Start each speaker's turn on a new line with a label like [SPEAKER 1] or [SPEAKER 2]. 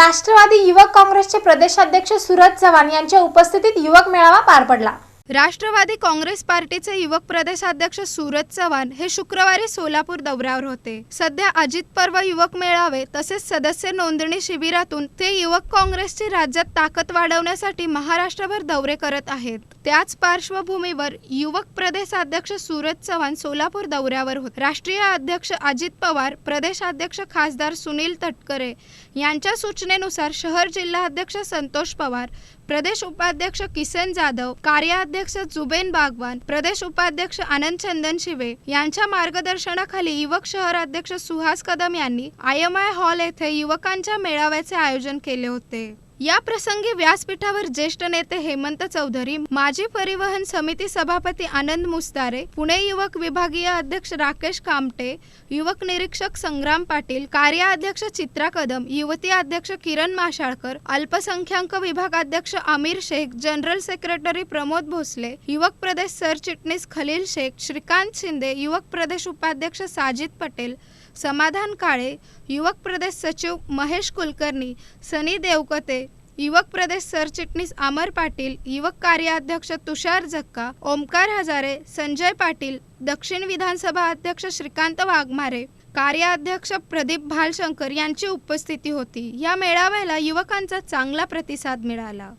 [SPEAKER 1] राष्ट्रवादी युवक काँग्रेसचे प्रदेशाध्यक्ष सुरज चव्हाण यांच्या उपस्थितीत युवक मेळावा पार पडला.
[SPEAKER 2] राष्ट्रवादी काँग्रेस पार्टीचे युवक प्रदेशाध्यक्ष सूरज चव्हाण हे शुक्रवारी सोलापूर दौऱ्यावर होते. सध्या अजित पर्व युवक मेळावे तसेच सदस्य नोंदणी शिबिरातून ते युवक काँग्रेसची राज्यात ताकद वाढवण्यासाठी महाराष्ट्रभर दौरे करत आहेत. त्याच पार्श्वभूमीवर युवक प्रदेशाध्यक्ष सूरज चव्हाण सोलापूर दौऱ्यावर होते. राष्ट्रीय अध्यक्ष अजित पवार प्रदेशाध्यक्ष खासदार सुनील तटकरे यांच्या सूचनेनुसार शहर जिल्हा अध्यक्ष संतोष पवार प्रदेश उपाध्यक्ष किसन जाधव कार्याध्यक्ष जुबेन बागवान प्रदेश उपाध्यक्ष आनंद चंदन शिवे यांच्या मार्गदर्शनाखाली युवक शहर अध्यक्ष सुहास कदम यांनी आय एम आय हॉल येथे युवकांच्या मेळाव्याचे आयोजन केले होते. या प्रसंगी व्यासपीठावर ज्येष्ठ नेते हेमंत चौधरी माजी परिवहन समिती सभापती आनंद मुस्तारे पुणे युवक विभागीय अध्यक्ष राकेश कामटे युवक निरीक्षक संग्राम पाटील कार्याध्यक्ष चित्रा कदम युवती अध्यक्ष किरण माशाळकर अल्पसंख्याक विभागाध्यक्ष आमिर शेख जनरल सेक्रेटरी प्रमोद भोसले युवक प्रदेश सरचिटणीस खलील शेख श्रीकांत शिंदे युवक प्रदेश उपाध्यक्ष साजिद पटेल समाधान काळे युवक प्रदेश सचिव महेश कुलकर्णी सनी देवकते युवक प्रदेश सरचिटणीस अमर पाटील युवक कार्याध्यक्ष तुषार जक्का ओमकार हजारे संजय पाटील दक्षिण विधानसभा अध्यक्ष श्रीकांत वाघमारे कार्याध्यक्ष प्रदीप भालशंकर यांची उपस्थिती होती. या मेळाव्याला युवकांचा चांगला प्रतिसाद मिळाला.